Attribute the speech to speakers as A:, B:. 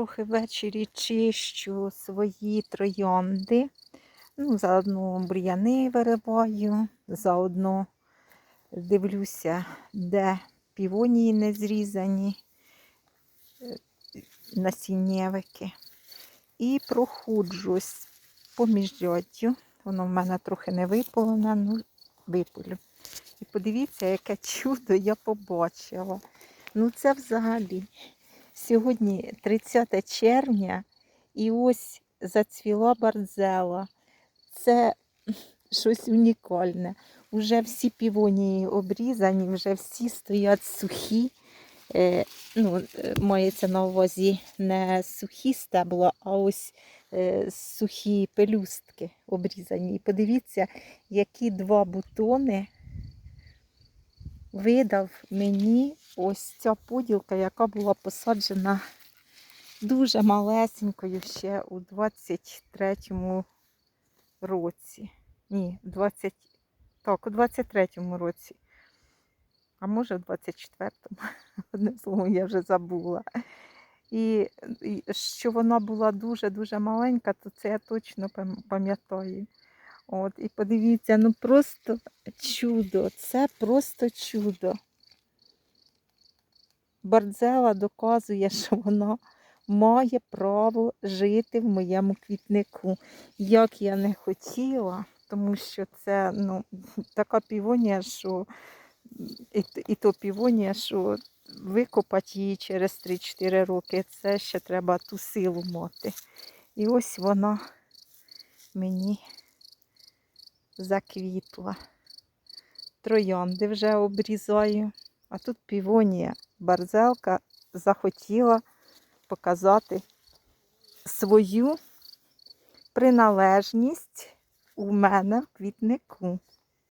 A: трохи ввечері чищу свої троянди. Ну, заодно бур'яни вириваю, заодно дивлюся, де півонії не зрізані, е, насіннєвики. І проходжусь по міжряддю. Воно в мене трохи не виполоне, ну виполю. І подивіться, яке чудо я побачила. Ну це взагалі. Сьогодні 30 червня, і ось зацвіла барзела. Це щось унікальне. Уже всі півонії обрізані, вже всі стоять сухі. Е, ну, мається на увазі не сухі стебла, а ось е, сухі пелюстки обрізані. І подивіться, які два бутони видав мені ось ця поділка, яка була посаджена дуже малесенькою ще у 23-му році. Ні, 20, так, у 23-му році. А може, в 24-му. Одним словом, я вже забула. І, що вона була дуже-дуже маленька, то це я точно пам'ятаю. От, і подивіться, ну просто чудо, це просто чудо. Бардзела доказує, що вона має право жити в моєму квітнику. Як я не хотіла, тому що це ну, така півонія, що і, і то півонія, що викопати її через 3-4 роки, це ще треба ту силу мати. І ось вона мені заквітла. Троянди вже обрізаю. А тут півонія. Барзелка захотіла показати свою приналежність у мене в квітнику.